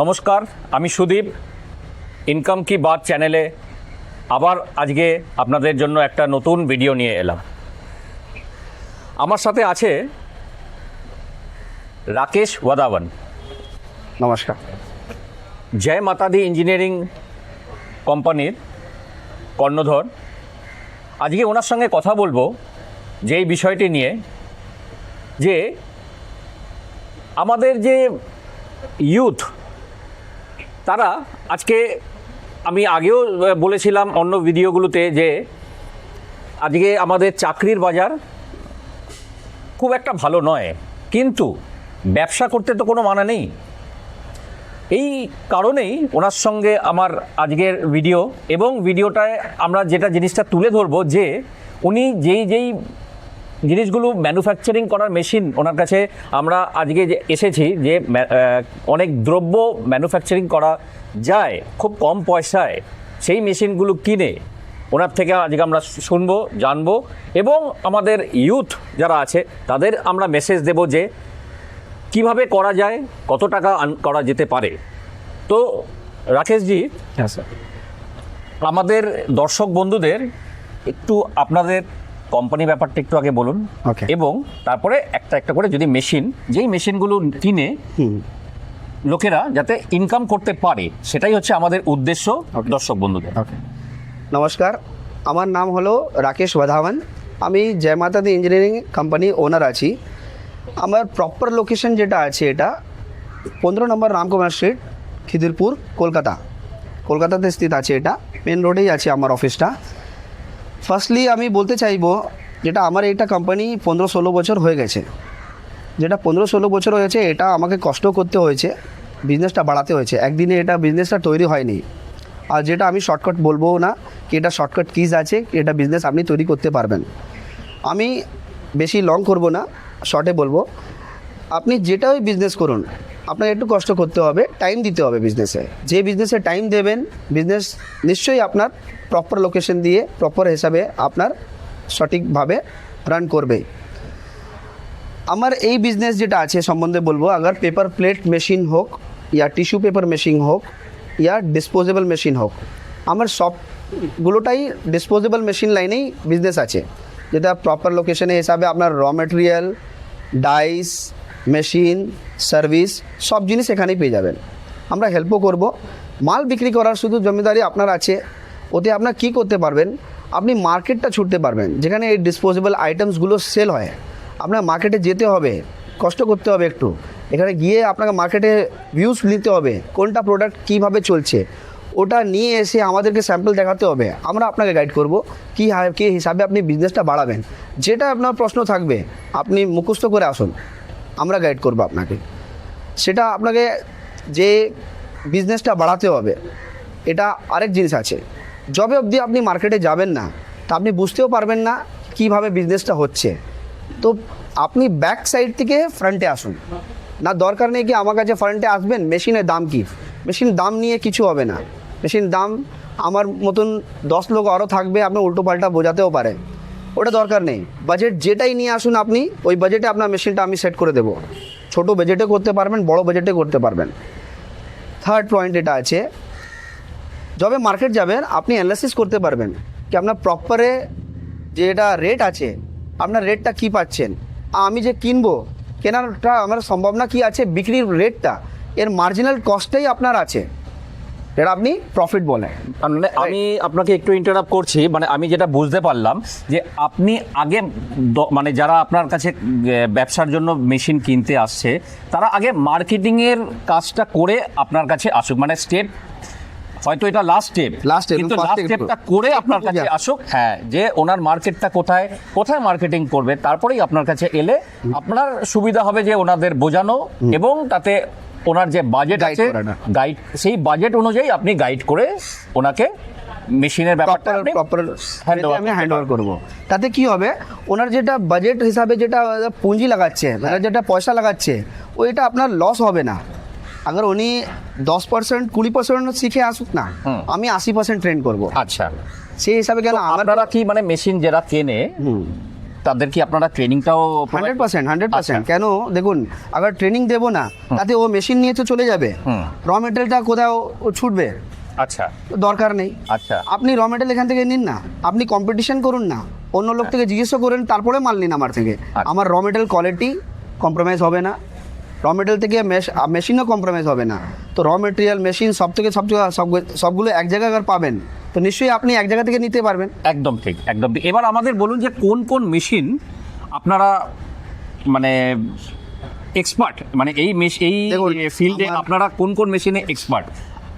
নমস্কার আমি সুদীপ। ইনকাম কি বাদ চ্যানেলে আবার আজকে আপনাদের জন্য একটা নতুন ভিডিও নিয়ে এলাম। আমার সাথে আছে রাকেশ ওয়াদাওয়ান নমস্কার। জয় মাতাদি ইঞ্জিনিয়ারিং কোম্পানির কর্ণধর। আজকে ওনার সঙ্গে কথা বলব যে এই বিষয়টি নিয়ে যে আমাদের যে ইউথ তারা আজকে আমি আগেও বলেছিলাম অন্য ভিডিওগুলোতে যে আজকে আমাদের চাকরির বাজার খুব একটা ভালো নয়। কিন্তু ব্যবসা করতে তো কোনো মানা নেই। এই কারণেই ওনার সঙ্গে আমার আজকের ভিডিও এবং ভিডিওটায় আমরা যেটা জিনিসটা তুলে ধরবো যে উনি যেই যেই জিনিসগুলো ম্যানুফ্যাকচারিং করার মেশিন ওনার কাছে আমরা আজকে যে এসেছি যে অনেক দ্রব্য ম্যানুফ্যাকচারিং করা যায় খুব কম পয়সায় সেই মেশিনগুলো কিনে ওনার থেকে আজকে আমরা শুনব জানব এবং আমাদের ইউথ যারা আছে তাদের আমরা মেসেজ দেব যে কীভাবে করা যায় কত টাকা করা যেতে পারে। তো রাকেশজি হ্যাঁ স্যার। আমাদের দর্শক বন্ধুদের একটু আপনাদের কোম্পানি ব্যাপারটা একটু আগে বলুন. এবং তারপরে একটা একটা করে যদি মেশিন যেই মেশিনগুলো কিনে হুম। লোকেরা যাতে ইনকাম করতে পারে সেটাই হচ্ছে আমাদের উদ্দেশ্য দর্শক বন্ধুদের। ওকে নমস্কার আমার নাম হলো রাকেশ ওয়াধাওয়ান আমি জয় মাতাদি ইঞ্জিনিয়ারিং কোম্পানি ওনার আছি। আমার প্রপার লোকেশন যেটা আছে এটা পনেরো নম্বর রামকুমার স্ট্রিট খিদিরপুর কলকাতা। কলকাতাতে স্থিত আছে এটা। মেন রোডেই আছে আমার অফিসটা ফার্স্টলি আমি বলতে চাইব যেটা আমার এটা কোম্পানি পনেরো ষোলো বছর হয়ে গেছে। যেটা পনেরো ষোলো বছর হয়েছে, এটা আমাকে কষ্ট করতে হয়েছে বিজনেসটা বাড়াতে হয়েছে। একদিনে এটা বিজনেসটা তৈরি হয়নি। আর যেটা আমি শর্টকাট বলব না, কি এটা শর্টকাট কিজ আছে, এটা বিজনেস আপনি তৈরি করতে পারবেন। আমি বেশি লং করব না শর্টে বলব। আপনি যেটাই বিজনেস করুন, আপনাকে একটু কষ্ট করতে হবে টাইম দিতে হবে বিজনেসে যে বিজনেসে টাইম দেবেন বিজনেস নিশ্চয়ই আপনার প্রপার লোকেশন দিয়ে প্রপার হিসাবে আপনার সঠিকভাবে রান করবে। আমার এই বিজনেস যেটা আছে সম্বন্ধে বলব, আগার পেপার প্লেট মেশিন হোক, ইয়া টিস্যু পেপার মেশিন হোক, ইয়া ডিসপোজেবল মেশিন হোক, আমার সবগুলোটাই ডিসপোজেবল মেশিন লাইনেই বিজনেস আছে। যেটা প্রপার লোকেশনে হিসাবে আপনার র মেটেরিয়াল ডাইস মেশিন, সার্ভিস, সব জিনিস এখানেই পেয়ে যাবেন। আমরা হেল্পও করব। মাল বিক্রি করার শুধু জমিদারি আপনার আছে। ওতে আপনার কি করতে পারবেন? আপনি মার্কেটটা ছুটতে পারবেন। যেখানে এই ডিসপোজেবল আইটেমসগুলো সেল হয়। আপনার মার্কেটে যেতে হবে। কষ্ট করতে হবে একটু। এখানে গিয়ে আপনাকে মার্কেটে ভিউজ নিতে হবে। কোনটা প্রোডাক্ট কীভাবে চলছে? ওটা নিয়ে এসে আমাদেরকে স্যাম্পল দেখাতে হবে। আমরা আপনাকে গাইড করব কী কী হিসাবে আপনি বিজনেসটা বাড়াবেন। যেটা আপনার প্রশ্ন থাকবে, আপনি মুখস্থ করে আসুন। আমরা গাইড করব আপনাকে। সেটা আপনাকে যে বিজনেসটা বাড়াতে হবে, এটা আরেক জিনিস আছে। যবে অবধি আপনি মার্কেটে যাবেন না, তা আপনি বুঝতেও পারবেন না কীভাবে বিজনেসটা হচ্ছে। তো আপনি ব্যাক সাইড থেকে ফ্রন্টে আসুন। না, দরকার নেই কি আমার কাছে ফ্রন্টে আসবেন মেশিনের দাম কি? মেশিন দাম নিয়ে কিছু হবে না। মেশিন দাম আমার মতন দশ লোক আরও থাকবে, আপনি উল্টো পাল্টা বোঝাতেও পারে ওটা দরকার নেই। বাজেট যেটাই নিয়ে আসুন আপনি, ওই বাজেটে আপনার মেশিনটা আমি সেট করে দেবো। ছোটো বাজেটে করতে পারবেন, বড় বাজেটে করতে পারবেন। থার্ড পয়েন্ট এটা আছে, যবে মার্কেট যাবেন, আপনি অ্যানালাইসিস করতে পারবেন কি আপনার প্রপারে যে এটা রেট আছে, আপনার রেটটা কি পাচ্ছেন। আমি যে কিনবো, কেনারটা আমার সম্ভাবনা কি আছে, বিক্রির রেটটা এর মার্জিনাল কস্টটাই আপনার আছে। এটা আপনি প্রফিট বলেন। মানে আমি আপনাকে একটু ইন্টারাপ্ট করছি মানে আমি যেটা বুঝতে পারলাম যে আপনি আগে মানে যারা আপনার কাছে ব্যবসার জন্য মেশিন কিনতে আসছে তারা আগে মার্কেটিংয়ের কাজটা করে আপনার কাছে আসুক। মানে স্টেপ হয়তো এটা লাস্ট স্টেপ step, কিন্তু লাস্ট স্টেপটা করে আপনার কাছে আসুক। হ্যাঁ যে ওনার মার্কেটটা কোথায় কোথায় মার্কেটিং করবে তারপরেই আপনার কাছে এলে আপনার সুবিধা হবে যে ওনাদের বোঝানো এবং তাতে ওনার যে বাজেট আছে গাইড সেই বাজেট অনুযায়ী আপনি গাইড করে ওনাকে মেশিনের ব্যাপারটা আপনি প্রপার আমি হ্যান্ড ওভার করব। তাতে কি হবে? ওনার যেটা বাজেট হিসাবে যেটা পুঁজি লাগাচ্ছে মানে যেটা পয়সা লাগাচ্ছে ওইটা আপনার লস হবে না। আগার উনি দশ পার্সেন্ট কুড়ি পার্সেন্ট শিখে আসুক না আমি আশি পার্সেন্ট ট্রেন করব। আচ্ছা। সেই হিসাবে কেন আমার আপনারা কি মানে মেশিন যারা কেনে তাদের কি আপনারা ট্রেনিংটাও হান্ড্রেড পার্সেন্ট হান্ড্রেড পার্সেন্ট। আচ্ছা। কেন? দেখুন আবার ট্রেনিং দেবো না তাতে ও মেশিন নিয়ে তো চলে যাবে। র মেটেরিয়ালটা কোথাও ও ছুটবে। আচ্ছা। দরকার নেই। আচ্ছা। আপনি র মেটেরিয়াল এখান থেকে নিন না। আপনি কম্পিটিশন করুন না। অন্য লোক থেকে জিজ্ঞেসও করেন তারপরে মাল নিন আমার থেকে। আচ্ছা। আমার র মেটেরিয়াল কোয়ালিটি কম্প্রোমাইজ হবে না। র মেটেরিয়াল থেকে মেশিনও কম্প্রোমাইজ হবে না। তো র মেটেরিয়াল মেশিন সব থেকে সব সবগুলো এক জায়গায় পাবেন। তো নিশ্চয়ই আপনি এক জায়গা থেকে নিতে পারবেন। একদম ঠিক একদম ঠিক। এবার আমাদের বলুন যে কোন কোন মেশিন আপনারা মানে এক্সপার্ট মানে এই এই ফিল্ডে আপনারা কোন কোন মেশিনে এক্সপার্ট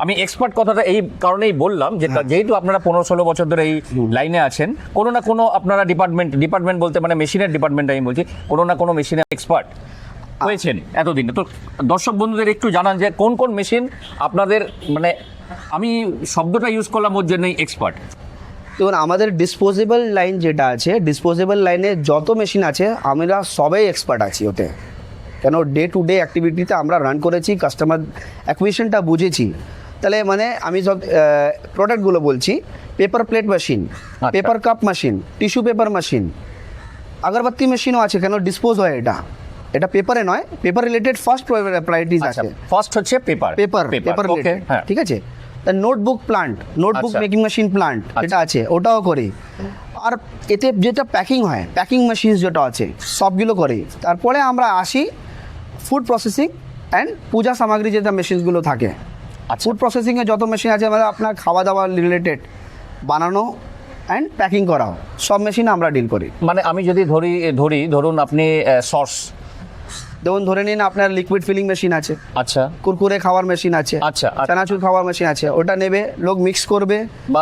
আমি এক্সপার্ট কথাটা এই কারণেই বললাম যে হ্যাঁ। যেহেতু আপনারা পনেরো ষোলো বছর ধরে এই লাইনে আছেন কোনো না কোনো আপনারা ডিপার্টমেন্ট ডিপার্টমেন্ট বলতে মানে মেশিনের ডিপার্টমেন্ট আমি বলছি কোনো না কোনো মেশিনের এক্সপার্ট হয়েছেন এতদিনে। তো দর্শক বন্ধুদের একটু জানান যে কোন কোন মেশিন আপনাদের মানে আমি শব্দটা ইউজ করলাম ওর জন্যই এক্সপার্ট দেখুন আমাদের ডিসপোজেবল লাইন যেটা আছে ডিসপোজেবল লাইনে যত মেশিন আছে আমরা সবাই এক্সপার্ট আছি ওতে। কেন ডে টু ডে অ্যাক্টিভিটিতে আমরা রান করেছি কাস্টমার অ্যাকুইশনটা বুঝেছি। তাহলে মানে আমি সব প্রোডাক্টগুলো বলছি paper plate machine. Paper cup machine tissue paper machine agarbatti মেশিনও আছে কেন ডিসপোজ হয় এটা। এটা পেপারে নয় পেপার রিলেটেড ফার্স্ট প্রায়োরিটিস আচ্ছা আছে। ফার্স্ট হচ্ছে পেপার পেপার পেপার ওকে ঠিক আছে? নোটবুক প্লান্ট নোটবুক আচ্ছা। মেকিং মেশিন প্লান্ট যেটা আছে ওটাও করি। আর এতে যেটা প্যাকিং হয় প্যাকিং মেশিন যেটা আছে সবগুলো করি। তারপরে আমরা আসি ফুড প্রসেসিং অ্যান্ড পূজা সামগ্রী যেটা মেশিনগুলো থাকে। আচ্ছা। ফুড প্রসেসিংয়ে যত মেশিন আছে মানে আপনার খাওয়া দাওয়া রিলেটেড বানানো অ্যান্ড প্যাকিং করাও সব মেশিন আমরা ডিল করি। মানে আমি যদি ধরি ধরি ধরুন আপনি সস যেমন ধরে নিন আপনার লিকুইড ফিলিং মেশিন আছে। আচ্ছা। কুরকুরে খাওয়ার মেশিন আছে। আচ্ছা, আচ্ছা। চানাচুর খাওয়ার মেশিন আছে। ওটা নেবে লোক মিক্স করবে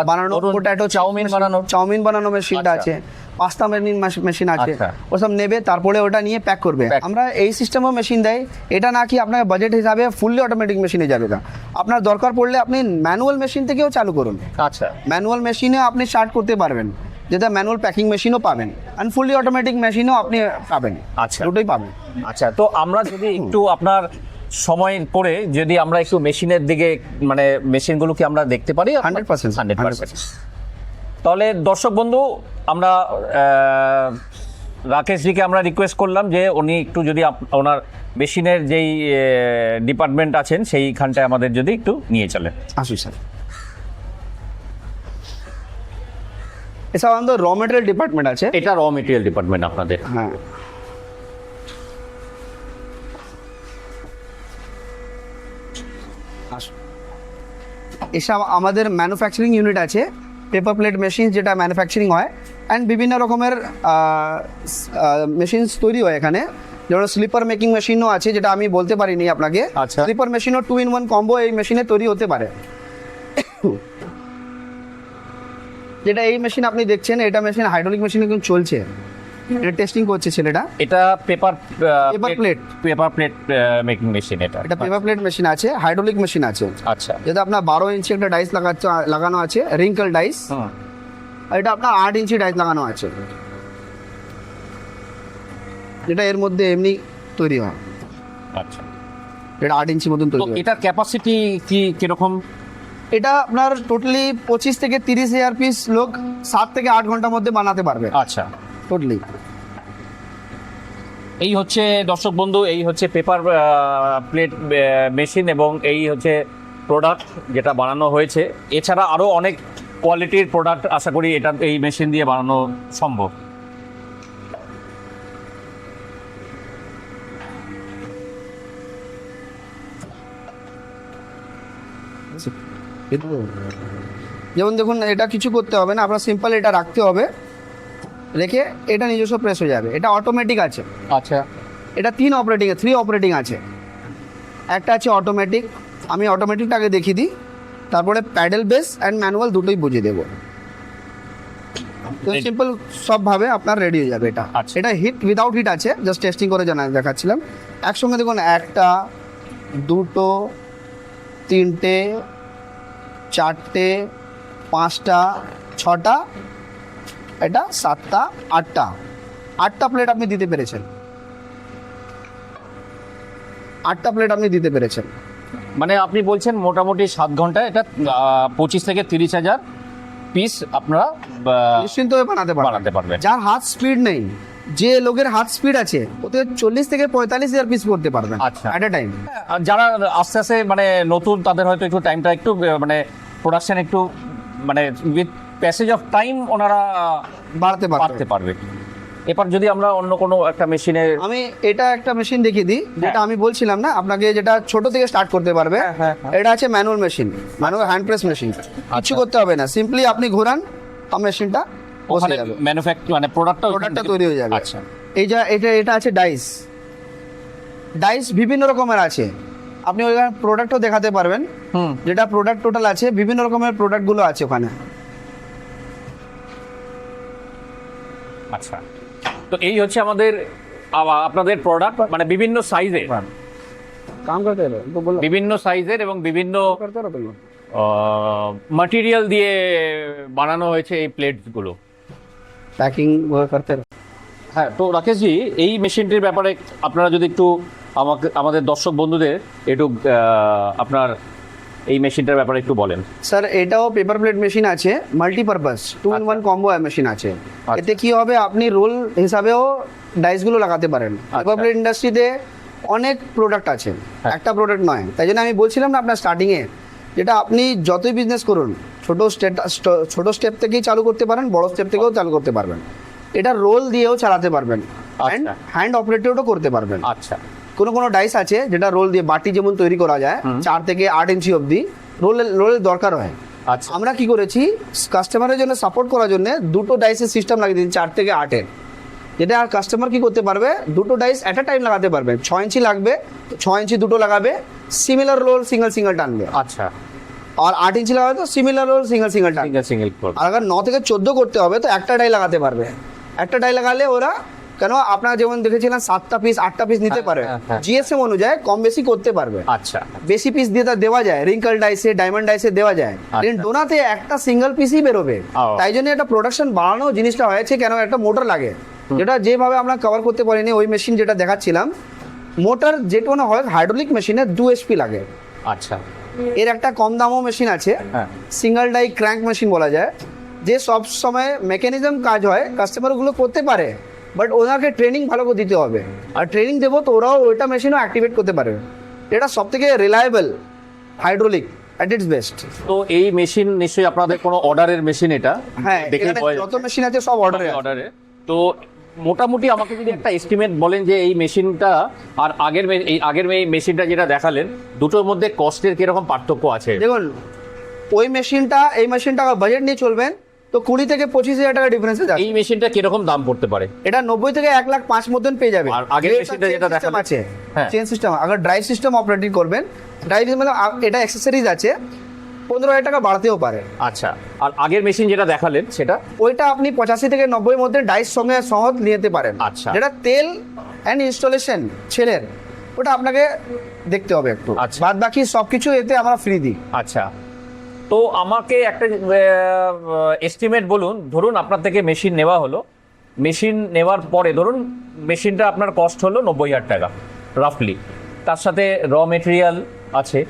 বানানো পোটাটো চাউমিন বানানোর। চাউমিন বানানো মেশিনটা। আছে। পাস্তা মেশিন আছে। আচ্ছা। ওসব নেবে তারপরে ওটা নিয়ে প্যাক করবে। আমরা এই সিস্টেমও মেশিন দেয়। এটা না কি আপনার বাজেট হিসাবে ফুললি অটোমেটিক মেশিনে যাবে না। আপনার দরকার পড়লে আপনি ম্যানুয়াল মেশিন থেকেও চালু করুন। আচ্ছা। ম্যানুয়াল মেশিনে আপনি স্টার্ট করতে পারবেন। যেটা ম্যানুয়াল প্যাকিং মেশিনও পাবেন অ্যান্ড ফুললি অটোমেটিক মেশিনও আপনি পাবেন। আচ্ছা। দুটোই পাবেন। আচ্ছা তো আমরা যদি একটু আপনার সময় পরে যদি আমরা একটু মেশিনের দিকে মানে মেশিনগুলো কি আমরা দেখতে পারি 100% হান্ড্রেড পার্সেন্ট তাহলে দর্শক বন্ধু আমরা রাকেশজিকে আমরা রিকোয়েস্ট করলাম যে উনি একটু যদি ওনার মেশিনের যেই ডিপার্টমেন্ট আছেন সেইখানটায় আমাদের যদি একটু নিয়ে চলেন। আসুন স্যার। এছাড়াও আমাদের র মেটেরিয়াল ডিপার্টমেন্ট আছে। এটা র মেটেরিয়াল ডিপার্টমেন্ট আপনাদের। হ্যাঁ। এসব আমাদের ম্যানুফ্যাকচারিং ইউনিট আছে পেপার প্লেট মেশিন যেটা ম্যানুফ্যাকচারিং হয় অ্যান্ড বিভিন্ন রকমের মেশিনস তৈরি হয় এখানে। যেমন স্লিপার মেকিং মেশিনও আছে যেটা আমি বলতে পারিনি আপনাকে। আচ্ছা। স্লিপার মেশিনও টু ইন ওয়ান কম্বো এই মেশিনে তৈরি হতে পারে। যেটা এই মেশিন আপনি দেখছেন এটা মেশিন হাইড্রোলিক মেশিন এখন চলছে। এটা টেস্টিং করছে ছেলেটা। এটা paper paper plate paper plate making machine এটা। এটা পেপার প্লেট মেশিন আছে হাইড্রোলিক মেশিন আছে। আচ্ছা। যেটা আপনার বারো ইঞ্চি একটা ডাইস লাগাচ্ছে লাগানো আছে রিঙ্কল ডাইস। আর এটা আপনার আট ইঞ্চি ডাইস লাগানো আছে। যেটা এর মধ্যে এমনি তৈরি হয়। আচ্ছা। এটা আট ইঞ্চি মতন তৈরি হয়। এটার ক্যাপাসিটি কি কীরকম? এটা আপনার টোটালি পঁচিশ থেকে তিরিশ হাজার পিস লোক সাত থেকে আট ঘণ্টার মধ্যে বানাতে পারবে। আচ্ছা। টোটালি এই হচ্ছে দর্শক বন্ধু এই হচ্ছে পেপার প্লেট মেশিন এবং এই হচ্ছে প্রোডাক্ট যেটা বানানো হয়েছে। এছাড়া আরও অনেক কোয়ালিটির প্রোডাক্ট আশা করি এটা এই মেশিন দিয়ে বানানো সম্ভব। যেমন দেখুন এটা কিছু করতে হবে না আপনার সিম্পল এটা রাখতে হবে রেখে এটা নিজস্ব প্রেস হয়ে যাবে। এটা অটোমেটিক আছে। আচ্ছা। এটা তিন অপারেটিং থ্রি অপারেটিং আছে। একটা আছে অটোমেটিক আমি অটোমেটিকটাকে দেখিয়ে দিই তারপরে প্যাডেল বেস অ্যান্ড ম্যানুয়াল দুটোই বুঝিয়ে দেবো। সিম্পল সবভাবে আপনার রেডি হয়ে যাবে এটা। আচ্ছা। এটা হিট উইদাউট হিট আছে জাস্ট টেস্টিং করে জানা দেখাচ্ছিলাম। একসঙ্গে দেখুন একটা দুটো তিনটে চারটে পাঁচটা ছটা এটা সাতটা আটটা। আটটা প্লেট আপনি দিতে পেরেছেন। আটটা প্লেট আপনি দিতে পেরেছেন। মানে আপনি বলছেন মোটামুটি সাত ঘন্টায় এটা পঁচিশ থেকে তিরিশ হাজার পিস আপনারা নিশ্চিন্ত হয়ে বানাতে বানাতে পারবেন। যার হাত স্পিড নেই যে লোকের হাত স্পিড আছে ওতে চল্লিশ থেকে পঁয়তাল্লিশ হাজার পিস করতে পারবেন আচ্ছা। অ্যাট এ টাইম আর যারা আস্তে আস্তে মানে নতুন তাদের হয়তো একটু টাইমটা একটু মানে প্রোডাকশন একটু মানে উইথ প্যাসেজ অফ টাইম ওনারা বাড়তে পারতে পারবে। এবার যদি আমরা অন্য কোনো একটা মেশিনে আমি এটা একটা মেশিন দেখিয়ে দিই যেটা আমি বলছিলাম না আপনাকে যেটা ছোট থেকে স্টার্ট করতে পারবে হ্যাঁ, হ্যাঁ, হ্যাঁ। এটা আছে manual machine manual hand press machine কিছু করতে হবে না সিম্পলি আপনি ঘোরান মেশিনটা বসে ওখানে যাবে। ম্যানুফ্যাকচার মানে প্রোডাক্টটা প্রোডাক্টটা তৈরি হয়ে যাবে। আচ্ছা। এই যা এটা এটা আছে ডাইস ডাইস বিভিন্ন রকমের আছে। আপনি ওইখানে প্রোডাক্টও দেখাতে পারবেন। হুম। যেটা প্রোডাক্ট টোটাল আছে বিভিন্ন রকমের প্রোডাক্টগুলো আছে ওখানে। আচ্ছা। তো এই হচ্ছে আমাদের আপনাদের প্রোডাক্ট মানে বিভিন্ন সাইজের কাম করতে বিভিন্ন সাইজের এবং বিভিন্ন করতে মাটেরিয়াল দিয়ে বানানো হয়েছে এই প্যাকিং করতে হবে হ্যাঁ তো রাকেশ জি এই মেশিনটির ব্যাপারে আপনারা যদি একটু আমাকে আমাদের দর্শক বন্ধুদের একটু আপনার এই মেশিনটার ব্যাপারে একটু বলেন। স্যার এটাও পেপার প্লেট মেশিন আছে multipurpose two in one combo machine আছে। এতে কি হবে আপনি রোল হিসাবেও ডাইসগুলো লাগাতে পারেন। পেপার প্লেট ইন্ডাস্ট্রিতে অনেক প্রোডাক্ট আছে। একটা প্রোডাক্ট নয়। তাই জন্য আমি বলছিলাম না আপনার স্টার্টিংয়ে যেটা আপনি যতই বিজনেস করুন ছোট স্টেপ ছোট স্টেপ থেকেই চালু করতে পারেন বড় স্টেপ থেকেও চালু করতে পারবেন। এটা রোল দিয়েও চালাতে পারবেন। হ্যান্ড হ্যান্ড অপারেটেডও করতে পারবেন। আচ্ছা। কোনো কোনো ডাইস আছে যেটা রোল দিয়ে বাটি যেমন তৈরি করা যায় চার থেকে আট ইঞ্চি অবধি রোলের রোলের দরকার হয়। আচ্ছা। আমরা কি করেছি? কাস্টমারের জন্য সাপোর্ট করার জন্য দুটো ডাইসের সিস্টেম লাগিয়ে দিন চার থেকে আটের। যেটা কাস্টমার কি করতে পারবে? দুটো ডাইস অ্যাট টাইম লাগাতে পারবে। ছ ইঞ্চি লাগবে ছ ইঞ্চি দুটো লাগাবে সিমিলার রোল সিঙ্গেল সিঙ্গেল টানবে। আচ্ছা। আর আট ইঞ্চি লাগাবে তো সিমিলার রোল সিঙ্গেল সিঙ্গেল টানবে। সিঙ্গেল আর আবার ন থেকে চোদ্দ করতে হবে তো একটা ডাই লাগাতে পারবে। একটা ডাই লাগালে ওরা কেন আপনারা যেমন দেখেছিলেন সাতটা পিস আটটা পিস নিতে পারে। হ্যাঁ, হ্যাঁ। জিএসএম অনুযায়ী কম বেশি করতে পারবে। আচ্ছা। বেশি পিস দিয়ে তা দেওয়া যায় রিঙ্কল ডাইসে ডায়মন্ড ডাইসে দেওয়া যায়। কিন্তু ডোনাতে একটা সিঙ্গেল পিসই বেরোবে। তাই জন্য একটা প্রোডাকশন বাড়ানো জিনিসটা হয়েছে কেন? একটা মোটর লাগে। যেটা যেভাবে আমরা কভার করতে পারিনি ওই মেশিন যেটা দেখাচ্ছিলাম মোটর যে কোনো হয় হাইড্রোলিক মেশিনে দু এসপি লাগে। আচ্ছা। এর একটা কম দামও মেশিন আছে হ্যাঁ। সিঙ্গেল ডাই ক্র্যাঙ্ক মেশিন বলা যায় যে সব সময় মেকানিজম কাজ হয় কাস্টমার ওগুলো করতে পারে বাট ওনাকে ট্রেনিং ভালো করে দিতে হবে। আর ট্রেনিং দেবো তো ওরাও ওইটা মেশিনও অ্যাক্টিভেট করতে পারবে এটা সব থেকে reliable hydraulic at its best তো এই মেশিন নিশ্চয়ই আপনাদের কোনো অর্ডারের মেশিন এটা? হ্যাঁ যত মেশিন আছে সব অর্ডারে অর্ডারে তো মোটামুটি আমাকে যদি একটা এস্টিমেট বলেন যে এই মেশিনটা আর আগের এই আগের এই মেশিনটা যেটা দেখালেন দুটোর মধ্যে কস্টের কীরকম পার্থক্য আছে? দেখুন ওই মেশিনটা এই মেশিনটা বাজেট নিয়ে চলবেন তো কুড়ি থেকে পঁচিশ হাজার টাকা ডিফারেন্স আছে এই মেশিনটা কীরকম দাম পড়তে পারে? এটা নব্বই থেকে এক লাখ পাঁচ মতন পেয়ে যাবে আর আগের মেশিনটা যেটা দেখালেন? আছে। হ্যাঁ। চেন সিস্টেম আগে ড্রাইভ সিস্টেম অপারেটিং করবেন। ড্রাইভ মানে এটা অ্যাক্সেসরিজ আছে। পনেরো হাজার টাকা বাড়তেও পারে। আচ্ছা আর আগের মেশিন যেটা দেখালেন সেটা? ওইটা আপনি পঁচাশি থেকে নব্বই মধ্যে ডাইস সঙ্গে সহজ নিতে পারেন। আচ্ছা। যেটা তেল অ্যান্ড ইনস্টলেশন ছেলের ওটা আপনাকে দেখতে হবে একটু। আচ্ছা। বাদ বাকি সব কিছু এতে আমরা ফ্রি দিই। আচ্ছা। তো আমাকে একটা এস্টিমেট বলুন ধরুন আপনার থেকে মেশিন নেওয়া হলো। মেশিন নেওয়ার পরে ধরুন মেশিনটা আপনার কস্ট হলো নব্বই হাজার টাকা রাফলি তার সাথে র মেটেরিয়াল আছে।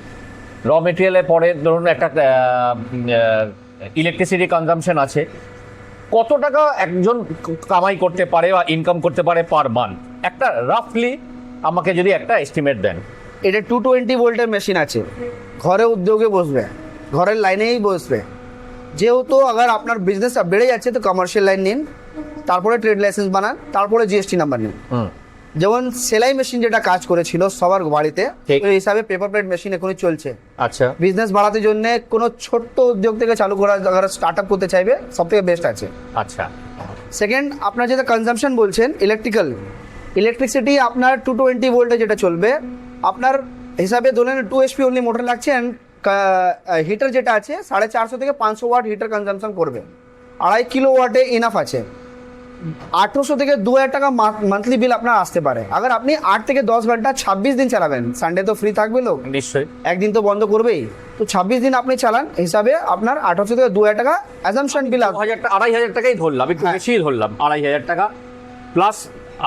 র মেটেরিয়ালের পরে ধরুন একটা ইলেকট্রিসিটি কনজামশন আছে। কত টাকা একজন কামাই করতে পারে বা ইনকাম করতে পারে পার মান্থ একটা রাফলি আমাকে যদি একটা এস্টিমেট দেন। এটা টু টোয়েন্টি ভোল্টের মেশিন আছে। ঘরে উদ্যোগে বসবে। ঘরের লাইনেই বসবে। যেহেতু আবার আপনার বিজনেস বেড়ে যাচ্ছে তো কমার্শিয়াল লাইন নিন তারপরে ট্রেড লাইসেন্স বানান তারপরে জিএসটি নাম্বার নিন। যেমন সেলাই মেশিন যেটা কাজ করেছিল সবার বাড়িতে ওই হিসাবে পেপার প্লেট মেশিন এখনই চলছে। আচ্ছা। বিজনেস বাড়াতে জন্য কোনো ছোট্ট উদ্যোগ থেকে চালু করা যারা স্টার্ট আপ করতে চাইবে সব থেকে বেস্ট আছে। আচ্ছা। সেকেন্ড আপনার যেটা কনজামশন বলছেন ইলেকট্রিক্যাল ইলেকট্রিসিটি আপনার টু টোয়েন্টি ভোল্টে যেটা চলবে আপনার হিসাবে ধরুন two S P only motor লাগছে অ্যান্ড হিটার যেটা আছে সাড়ে চারশো থেকে পাঁচশো ওয়াট হিটার কনজামশন করবে। আড়াই কিলো ওয়াটে ইনাফ আছে। আঠেরোশো থেকে দু হাজার টাকা মান্থলি বিল আপনার আসতে পারে। আবার আপনি আট থেকে দশ ঘণ্টা ছাব্বিশ দিন চালাবেন। সানডে তো ফ্রি থাকবে লোক। নিশ্চয়ই। একদিন তো বন্ধ করবেই। তো ছাব্বিশ দিন আপনি চালান হিসাবে আপনার আঠারোশো থেকে দু হাজার টাকা অ্যাজামশন বিল দু হাজার টাকা আড়াই হাজার টাকাই ধরলাম একটু হ্যাঁ। বেশি ধরলাম আড়াই হাজার টাকা। প্লাস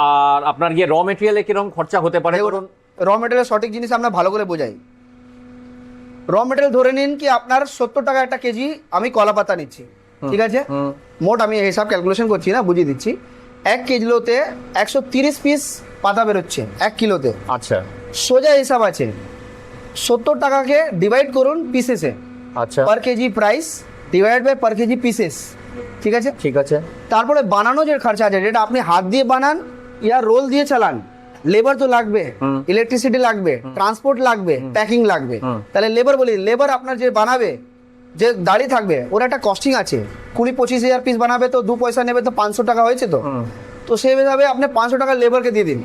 আর আপনার গিয়ে র মেটেরিয়ালে কীরকম খরচা হতে পারে ধরুন? র মেটেরিয়াল সঠিক জিনিস আমরা ভালো করে বোঝাই। র মেটেরিয়াল ধরে নিন কি আপনার সত্তর টাকা একটা কেজি আমি কলা পাতা নিচ্ছি। ঠিক আছে? মোট আমি হিসাব ক্যালকুলেশন করছি না বুঝিয়ে দিচ্ছি। এক কিলোতে একশো তিরিশ পিস পাতা বেরোচ্ছে এক কিলোতে। আচ্ছা। সোজা হিসাব আছে। সত্তর টাকাকে ডিভাইড করুন পিসেসে আচ্ছা। Per K G price divide by per K G pieces ঠিক আছে? ঠিক আছে। তারপরে বানানো যে খরচা আছে যেটা আপনি হাত দিয়ে বানান ইয়া রোল দিয়ে চালান লেবার তো লাগবে ইলেকট্রিসিটি লাগবে ট্রান্সপোর্ট লাগবে প্যাকিং লাগবে। তাহলে লেবার বলি লেবার আপনার যে বানাবে যে দাঁড়িয়ে থাকবে ওর একটা কস্টিং আছে। কুড়ি পঁচিশ হাজার পিস বানাবে তো দু পয়সা নেবে তো পাঁচশো টাকা হয়েছে তো। তো সেই হিসাবে আপনি পাঁচশো টাকা লেবারকে দিয়ে দিন।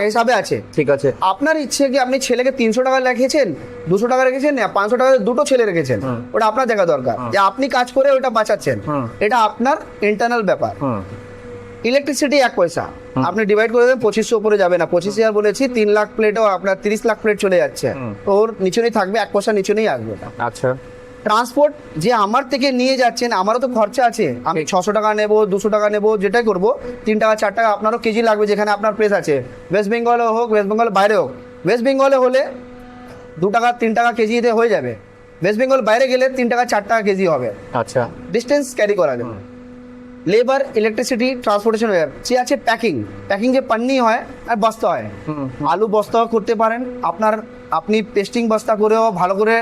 এই হিসাবে আছে। ঠিক আছে। আপনার ইচ্ছে কি আপনি ছেলেকে তিনশো টাকা রেখেছেন দুশো টাকা রেখেছেন না পাঁচশো টাকা দুটো ছেলে রেখেছেন? ওটা আপনার দেখা দরকার। যে আপনি কাজ করে ওটা বাঁচাচ্ছেন। এটা আপনার ইন্টারনাল ব্যাপার। ইলেকট্রিসিটি এক পয়সা। আপনি ডিভাইড করে দেবেন পঁচিশশো উপরে যাবে না। পঁচিশ হাজার বলেছি তিন লাখ প্লেটও আপনার তিরিশ লাখ প্লেট চলে যাচ্ছে। তো ওর নিচনেই থাকবে এক পয়সা নিচনেই আসবে আচ্ছা। ট্রান্সপোর্ট যে আমার থেকে নিয়ে যাচ্ছেন আমারও তো খরচা আছে। আমি ছশো টাকা নেব দুশো টাকা নেব যেটাই করব। তিন টাকা চার টাকা আপনারও কেজি লাগবে যেখানে আপনার প্রেস আছে। ওয়েস্ট বেঙ্গলে হোক ওয়েস্ট বেঙ্গল বাইরে হোক। ওয়েস্ট বেঙ্গলে হলে দু টাকা তিন টাকা কেজিতে হয়ে যাবে। ওয়েস্ট বেঙ্গল বাইরে গেলে তিন টাকা চার টাকা কেজি হবে। আচ্ছা। ডিস্টেন্স ক্যারি করা যাবে। লেবার ইলেকট্রিসিটি ট্রান্সপোর্টেশন সে আছে প্যাকিং প্যাকিং যে পান্নি হয় আর বস্তা হয়। আলু বস্তাও করতে পারেন। আপনার আপনি পেস্টিং বস্তা করেও ভালো করে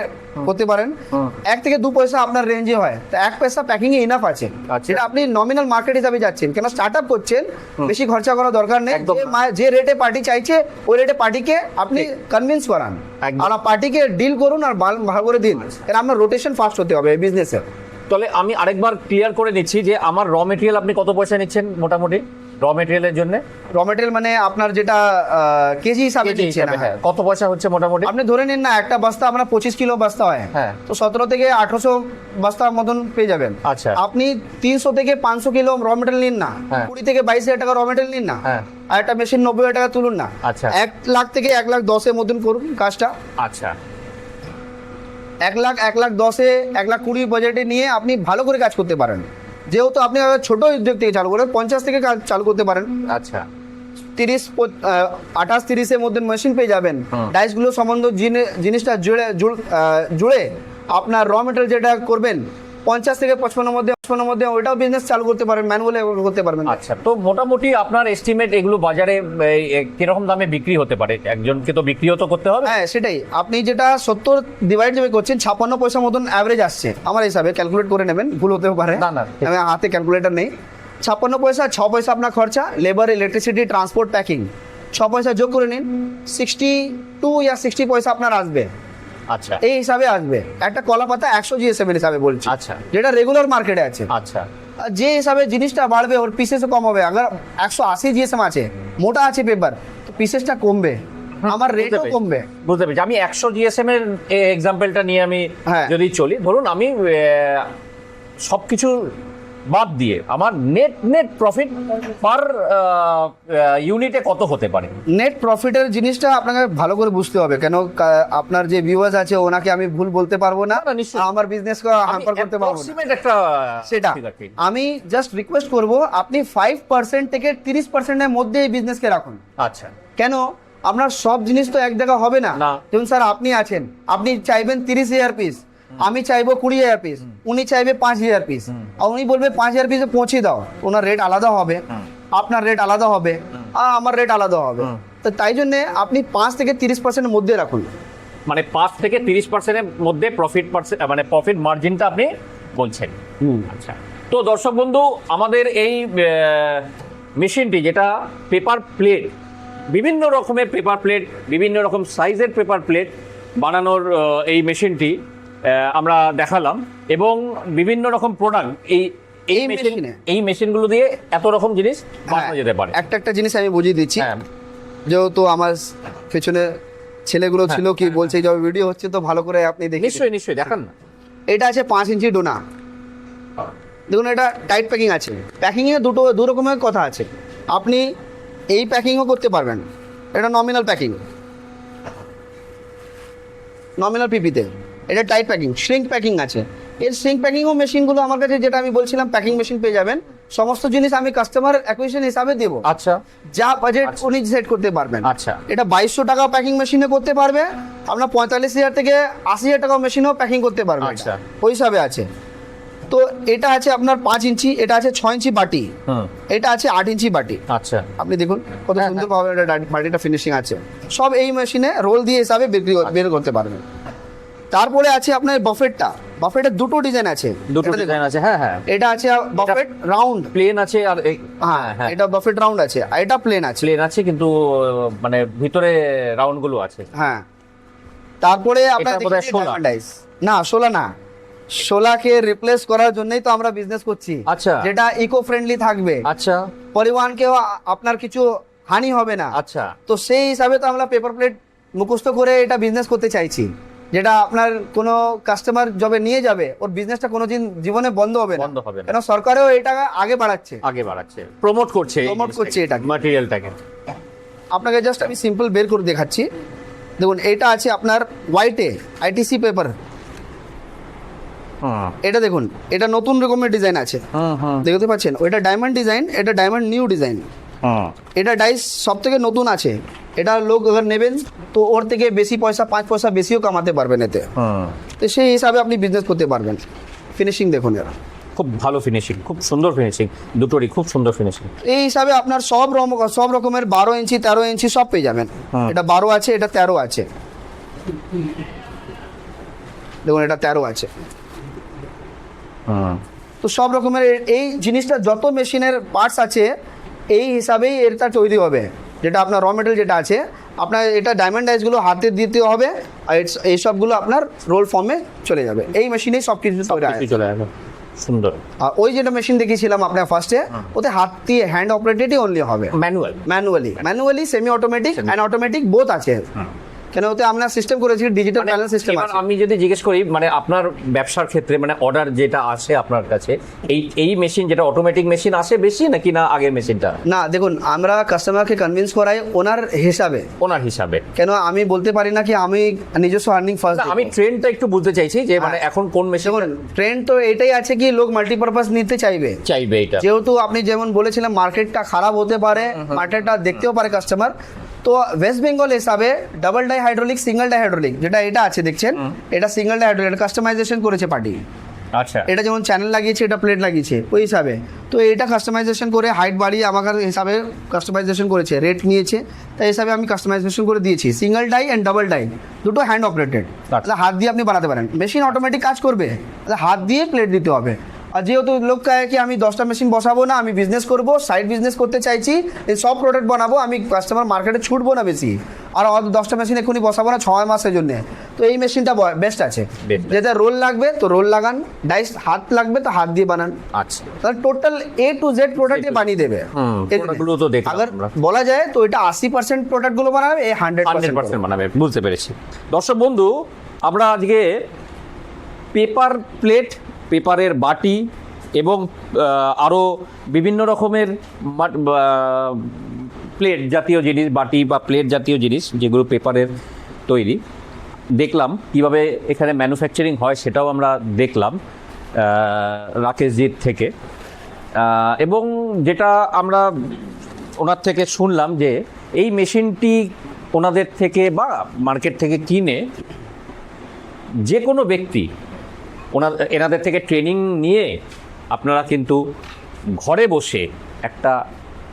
করতে পারেন। এক থেকে দু পয়সা আপনার রেঞ্জে হয়। তো এক পয়সা প্যাকিং এ ইনাফ আছে। আচ্ছা। যেটা আপনি নমিনাল মার্কেট হিসাবে যাচ্ছেন। কেন স্টার্ট আপ করছেন বেশি খরচা করার দরকার নেই। যে রেটে পার্টি চাইছে ওই রেটে পার্টিকে আপনি কনভিন্স করান। আর পার্টিকে ডিল করুন আর ভালো করে দিন। কারণ আপনার রোটেশন ফাস্ট হতে হবে বিজনেসে তাহলে আমি আরেকবার ক্লিয়ার করে নিচ্ছি যে আমার র মেটেরিয়াল আপনি কত পয়সা নিচ্ছেন মোটামুটি র মেটেরিয়ালের জন্য র মেটেরিয়াল মানে আপনার যেটা কেজি হিসাবে দিচ্ছেন হ্যাঁ। কত পয়সা হচ্ছে মোটামুটি আপনি ধরে নিন না একটা বস্তা আপনার পঁচিশ কিলো বস্তা হয় হ্যাঁ। তো সতেরো থেকে আঠারোশো বস্তার মতন পেয়ে যাবেন আচ্ছা। আপনি তিনশো থেকে পাঁচশো কিলো র মেটেরিয়াল নিন না হ্যাঁ। কুড়ি থেকে বাইশ হাজার টাকা র মেটেরিয়াল নিন না হ্যাঁ। আর একটা মেশিন নব্বই হাজার টাকা তুলুন না আচ্ছা। এক লাখ থেকে এক লাখ দশের মতন করুন কাজটা আচ্ছা এক লাখ এক লাখ দশে এক লাখ কুড়ি বাজেটে নিয়ে আপনি ভালো করে কাজ করতে পারেন। যেহেতু আপনি ছোট উদ্যোগ থেকে চালু করেন পঞ্চাশ থেকে কাজ চালু করতে পারেন। আচ্ছা। তিরিশ আঠাশ তিরিশের মধ্যে মেশিন পেয়ে যাবেন। ডাইসগুলো সম্বন্ধ জিনি- জিনিসটা জুড়ে জুড়- জুড়ে আপনার র মেটেরিয়াল যেটা করবেন পঞ্চাশ থেকে পঁচপান্নর মধ্যে পঁচপান্নর মধ্যে ওইটাও বিজনেস চালু করতে পারেন ম্যানুয়ালি করতে পারবেন। আচ্ছা তো মোটামুটি আপনার এস্টিমেট এগুলো বাজারে কীরকম দামে বিক্রি হতে পারে? একজনকে তো বিক্রিও তো করতে হবে। হ্যাঁ সেটাই। আপনি যেটা সত্তর ডিভাইড যেভাবে করছেন ছাপ্পান্ন পয়সা মতন অ্যাভারেজ আসছে। আমার হিসাবে ক্যালকুলেট করে নেবেন ভুল হতেও পারে। না, না, আমি হাতে ক্যালকুলেটার নেই। ছাপ্পান্ন পয়সা ছ পয়সা আপনার খরচা লেবার ইলেকট্রিসিটি ট্রান্সপোর্ট প্যাকিং ছ পয়সা যোগ করে নিন সিক্সটি টু ইয়া সিক্সটি পয়সা আপনার আসবে। আচ্ছা। এই হিসাবে আসবে। একটা কলা পাতা একশো জিএসএম হিসাবে বলছি। আচ্ছা। যেটা রেগুলার মার্কেটে আছে। আচ্ছা। যে হিসাবে জিনিসটা বাড়বে ওর পিসেসও কম হবে। আবার একশো আশি জিএসএম আছে মোটা আছে পেপার তো পিসেসটা কমবে। আমার রেটও কমবে। বুঝতে পেরেছি। আমি একশো জিএসএম এর এক্সাম্পলটা নিয়ে আমি হ্যাঁ। যদি চলি ধরুন আমি সব কিছু বাদ দিয়ে আমার নেট নেট প্রফিট পার ইউনিটে কত হতে পারে? নেট প্রফিটের জিনিসটা আপনাকে ভালো করে বুঝতে হবে। কেন আপনার যে ভিউয়ার্স আছে ওনাকে আমি ভুল বলতে পারব না। আমার বিজনেস হ্যাম্পার করতে পারব একটা সেটা আমি জাস্ট রিকোয়েস্ট করব আপনি ফাইভ পার্সেন্ট থেকে তিরিশ পার্সেন্টের মধ্যে এই বিজনেসকে রাখুন। আচ্ছা। কেন? আপনার সব জিনিস তো এক জায়গা হবে না। না। যেমন স্যার আপনি আছেন। আপনি চাইবেন তিরিশ হাজার পিস আমি চাইব কুড়ি হাজার পিস উনি চাইবে পাঁচ হাজার পিস আর উনি বলবে পাঁচ হাজার পিসে পৌঁছে দাও ওনার রেট আলাদা হবে আপনার রেট আলাদা হবে আর আমার রেট আলাদা হবে। তো তাই জন্য আপনি পাঁচ থেকে তিরিশ পার্সেন্টের মধ্যে রাখুন। মানে পাঁচ থেকে তিরিশ পার্সেন্টের মধ্যে প্রফিট পার্সেন্ট মানে প্রফিট মার্জিনটা আপনি বলছেন। আচ্ছা। তো দর্শক বন্ধু আমাদের এই মেশিনটি যেটা পেপার প্লেট বিভিন্ন রকমের পেপার প্লেট বিভিন্ন রকম সাইজের পেপার প্লেট বানানোর এই মেশিনটি আমরা দেখালাম। এবং বিভিন্ন রকম প্রোডাক্ট এই এই মেশিনে? এই মেশিনগুলো দিয়ে এত রকম জিনিস বানানো যেতে পারে। একটা একটা জিনিস আমি বুঝিয়ে দিচ্ছি। হ্যাঁ। যেহেতু আমার পেছনে ছেলেগুলো ছিল কি বলছে যে ভিডিও হচ্ছে তো ভালো করে আপনি দেখি নিশ্চয়ই নিশ্চয়ই দেখান না। এটা আছে পাঁচ ইঞ্চি ডোনা। দেখুন এটা টাইট প্যাকিং আছে। প্যাকিংয়ে দুটো দু রকমের কথা আছে। আপনি এই প্যাকিংও করতে পারবেন। এটা নমিনাল প্যাকিং নমিনাল পিপিতে এটা টাইট প্যাকিং শ্রিঙ্ক প্যাকিং আছে। এর শ্রিঙ্ক প্যাকিংও মেশিনগুলো আমার কাছে যেটা আমি বলছিলাম প্যাকিং মেশিন পেয়ে যাবেন। সমস্ত জিনিস আমি কাস্টমার অ্যাকুইশন হিসাবে দেবো। আচ্ছা। যা বাজেট আচ্ছা। উনি সেট করতে পারবেন। আচ্ছা। এটা বাইশশো টাকা প্যাকিং মেশিনে করতে পারবে। আপনার পঁয়তাল্লিশ হাজার থেকে আশি হাজার টাকা মেশিনেও প্যাকিং করতে পারবে আচ্ছা। ওই হিসাবে আছে। তো এটা আছে আপনার পাঁচ ইঞ্চি এটা আছে ছ ইঞ্চি বাটি। হুম। এটা আছে আট ইঞ্চি বাটি। আচ্ছা। আপনি দেখুন কত হ্যাঁ, সুন্দরভাবে এটা বাটিটা ফিনিশিং আছে। সব এই মেশিনে রোল দিয়ে হিসাবে বিক্রি কর- বের করতে পারবেন। তারপরে আছে আপনার বাফেটটা বাফেটের দুটো ডিজাইন আছে। দুটো ডিজাইন আছে হ্যাঁ হ্যাঁ। এটা আছে বাফেট রাউন্ড প্লেন আছে আর এই- হ্যাঁ হ্যাঁ এটা বাফেট রাউন্ড আছে। আর এটা প্লেন আছে। প্লেন আছে কিন্তু মানে ভিতরে রাউন্ডগুলো আছে। হ্যাঁ। তারপরে আপনার। না ষোলা না। ষোলাকে রিপ্লেস করার জন্যই তো আমরা বিজনেস করছি। আচ্ছা। যেটা ইকো ফ্রেন্ডলি থাকবে। আচ্ছা। পরিবহনকেও আপনার কিছু হানি হবে না। আচ্ছা। তো সেই হিসাবে তো আমরা পেপার প্লেট মুখস্থ করে এটা বিজনেস করতে চাইছি। যেটা আপনার কোনো কাস্টমার যবে নিয়ে যাবে ওর বিজনেসটা কোনোদিন জীবনে বন্ধ হবে না। বন্ধ হবে না। কেন? সরকারও এটা আগে বাড়াচ্ছে। আগে বাড়াচ্ছে। প্রমোট করছে Promote করছে এটাকে। ম্যাটেরিয়ালটাকে আপনাকে জাস্ট আমি সিম্পল বের করে দেখাচ্ছি। দেখুন এটা আছে আপনার হোয়াইটে আইটিসি পেপার এটা দেখুন এটা নতুন রকমের ডিজাইন আছে। দেখতে পাচ্ছেন? ওইটা ডায়মন্ড ডিজাইন এটা ডায়মন্ড নিউ ডিজাইন এটা ডাইস সব থেকে নতুন আছে। এটা লোক আবার নেবেন তো ওর থেকে বেশি পয়সা পাঁচ পয়সা বেশিও কামাতে পারবেন এতে। হুম তো সেই হিসাবে আপনি বিজনেস করতে পারবেন। ফিনিশিং দেখুন এর। খুব ভালো ফিনিশিং খুব সুন্দর ফিনিশিং দুটোরই খুব সুন্দর ফিনিশিং এই হিসাবে আপনার সব রকম সব রকমের বারো ইঞ্চি তেরো ইঞ্চি সব পেয়ে যাবেন। হুম। এটা বারো আছে এটা তেরো আছে। দেখুন এটা তেরো আছে। হুম তো সব রকমের এই জিনিসটা যত মেশিনের পার্টস আছে এই হিসাবেই এটা তৈরি হবে। যেটা আপনার র মেটেরিয়াল যেটা আছে আপনার এটা ডায়মন্ড ডাইসগুলো হাতে দিতে হবে আর এই সবগুলো আপনার রোল ফর্মে চলে যাবে। এই মেশিনেই সব কিছু চলে যাবে সুন্দর। আর ওই যেটা মেশিন দেখিয়েছিলাম আপনার ফার্স্টে ওতে হাত দিয়ে হ্যান্ড অপারেটেডই অনলি হবে। Manual manually manually semi automatic and automatic both আছে। কেন ওতে আমরা সিস্টেম করেছি ডিজিটাল প্যানেল সিস্টেম আছে। আমি যদি জিজ্ঞেস করি মানে আপনার ব্যবসার ক্ষেত্রে মানে অর্ডার যেটা আসে আপনার কাছে এই এই মেশিন যেটা অটোমেটিক মেশিন আসে বেশি নাকি না আগের মেশিনটা না দেখুন আমরা কাস্টমারকে কনভিন্স করাই ওনার হিসাবে। ওনার হিসাবে। কেন আমি বলতে পারি না কি আমি নিজস্ব আর্নিং ফার্স্ট আমি ট্রেনটা একটু বুঝতে চাইছি যে মানে এখন কোন মেশিন ট্রেন্ড তো এটাই আছে কি লোক মাল্টিপারপাস নিতে চাইবে। চাইবে এটা। যেহেতু আপনি যেমন বলেছিলেন মার্কেটটা খারাপ হতে পারে মার্কেটটা দেখতেও পারে কাস্টমার তো ওয়েস্ট বেঙ্গল হিসাবে double die hydraulic single die hydraulic যেটা এটা আছে দেখছেন? এটা সিঙ্গেল ডাই হাইড্রোলিক কাস্টমাইজেশন করেছে পার্টি আচ্ছা। এটা যেমন চ্যানেল লাগিয়েছে এটা প্লেট লাগিয়েছে ওই হিসাবে। তো এটা কাস্টমাইজেশন করে হাইট বাড়িয়ে আমার হিসাবে কাস্টমাইজেশন করেছে রেট নিয়েছে। তাই হিসাবে আমি কাস্টমাইজেশন করে দিয়েছি। Single die and double die দুটো হ্যান্ড অপারেটেড আচ্ছা। হাত দিয়ে আপনি বানাতে পারেন। মেশিন অটোমেটিক কাজ করবে। তাহলে হাত দিয়ে প্লেট দিতে হবে। আর যেহেতু লোক চায় কি আমি দশটা মেশিন বসাবো না আমি বিজনেস করব সাইড বিজনেস করতে চাইছি এই সব প্রোডাক্ট বানাবো আমি কাস্টমার মার্কেটে ছুটবো না বেশি। আর দশটা মেশিন এক্ষুনি বসাবো না ছয় মাসের জন্য। তো এই মেশিনটা বেস্ট আছে। যেটা রোল লাগবে তো রোল লাগান। ডাইস হাত লাগবে তো হাত দিয়ে বানান। আচ্ছা। তাহলে total A to Z product বানিয়ে দেবে। তো বলা যায় তো এটা আশি পার্সেন্ট প্রোডাক্টগুলো বানাবে এ হান্ড্রেড পার্সেন্ট বানাবে বুঝতে পেরেছি। দর্শক বন্ধু আমরা আজকে পেপার প্লেট পেপারের বাটি এবং আরও বিভিন্ন রকমের প্লেট জাতীয় জিনিস, বাটি বা প্লেট জাতীয় জিনিস যেগুলো পেপারের তৈরি। দেখলাম কীভাবে এখানে ম্যানুফ্যাকচারিং হয় সেটাও আমরা দেখলাম রাকেশজির থেকে। এবং যেটা আমরা ওনার থেকে শুনলাম যে এই মেশিনটি ওনাদের থেকে বা মার্কেট থেকে কিনে যে কোনো ব্যক্তি ওনার, এনাদের থেকে ট্রেনিং নিয়ে আপনারা কিন্তু ঘরে বসে একটা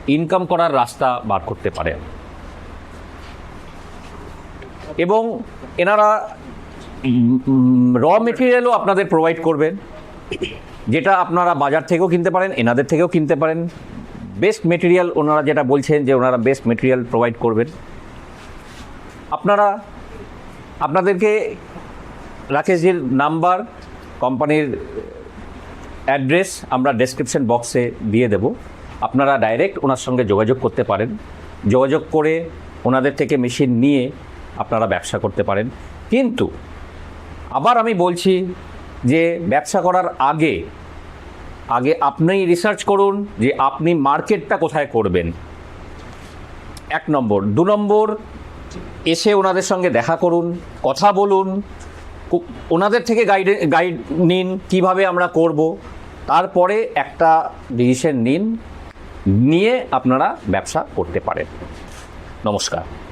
ইনকাম করার রাস্তা বার করতে পারেন। এবং এনারা র মেটেরিয়ালও আপনাদের প্রোভাইড করবেন, যেটা আপনারা বাজার থেকেও কিনতে পারেন, এনাদের থেকেও কিনতে পারেন। বেস্ট মেটেরিয়াল ওনারা যেটা বলছেন যে ওনারা বেস্ট মেটেরিয়াল প্রোভাইড করবেন। আপনারা, আপনাদেরকে রাকেশজির নাম্বার কোম্পানির অ্যাড্রেস আমরা ডেসক্রিপশন বক্সে দিয়ে দেব। আপনারা ডাইরেক্ট ওনার সঙ্গে যোগাযোগ করতে পারেন। যোগাযোগ করে ওনাদের থেকে মেশিন নিয়ে আপনারা ব্যবসা করতে পারেন। কিন্তু আবার আমি বলছি যে ব্যবসা করার আগে আগে আপনি রিসার্চ করুন যে আপনি মার্কেটটা কোথায় করবেন। এক নম্বর। দু নম্বর, এসে ওনাদের সঙ্গে দেখা করুন, কথা বলুন ওনাদের থেকে গাইড গাইড নিন, কীভাবে আমরা করব। তারপরে একটা ডিসিশন নিন, নিয়ে আপনারা ব্যবসা করতে পারেন। নমস্কার।